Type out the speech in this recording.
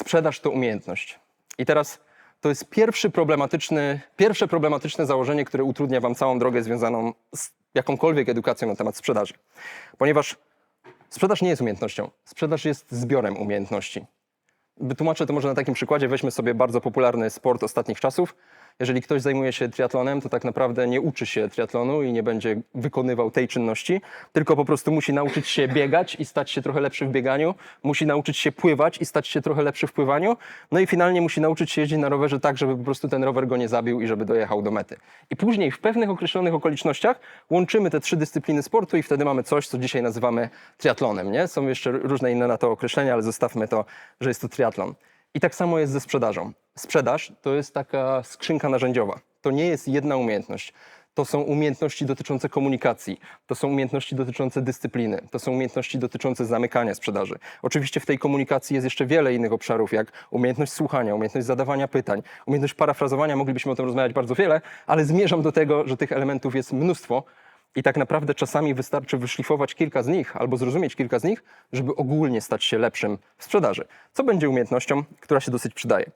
sprzedaż to umiejętność. I teraz to jest pierwszy problematyczny, pierwsze problematyczne założenie, które utrudnia Wam całą drogę związaną z jakąkolwiek edukacją na temat sprzedaży. Ponieważ sprzedaż nie jest umiejętnością, sprzedaż jest zbiorem umiejętności. Wytłumaczę to może na takim przykładzie. Weźmy sobie bardzo popularny sport ostatnich czasów. Jeżeli ktoś zajmuje się triatlonem, to tak naprawdę nie uczy się triatlonu i nie będzie wykonywał tej czynności, tylko po prostu musi nauczyć się biegać i stać się trochę lepszy w bieganiu, musi nauczyć się pływać i stać się trochę lepszy w pływaniu, no i finalnie musi nauczyć się jeździć na rowerze tak, żeby po prostu ten rower go nie zabił i żeby dojechał do mety. I później w pewnych określonych okolicznościach łączymy te trzy dyscypliny sportu i wtedy mamy coś, co dzisiaj nazywamy triatlonem. Nie? Są jeszcze różne inne na to określenia, ale zostawmy to, że jest to triatlon. I tak samo jest ze sprzedażą. Sprzedaż to jest taka skrzynka narzędziowa. To nie jest jedna umiejętność. To są umiejętności dotyczące komunikacji, to są umiejętności dotyczące dyscypliny, to są umiejętności dotyczące zamykania sprzedaży. Oczywiście w tej komunikacji jest jeszcze wiele innych obszarów, jak umiejętność słuchania, umiejętność zadawania pytań, umiejętność parafrazowania. Moglibyśmy o tym rozmawiać bardzo wiele, ale zmierzam do tego, że tych elementów jest mnóstwo. I tak naprawdę czasami wystarczy wyszlifować kilka z nich albo zrozumieć kilka z nich, żeby ogólnie stać się lepszym w sprzedaży. Co będzie umiejętnością, która się dosyć przydaje.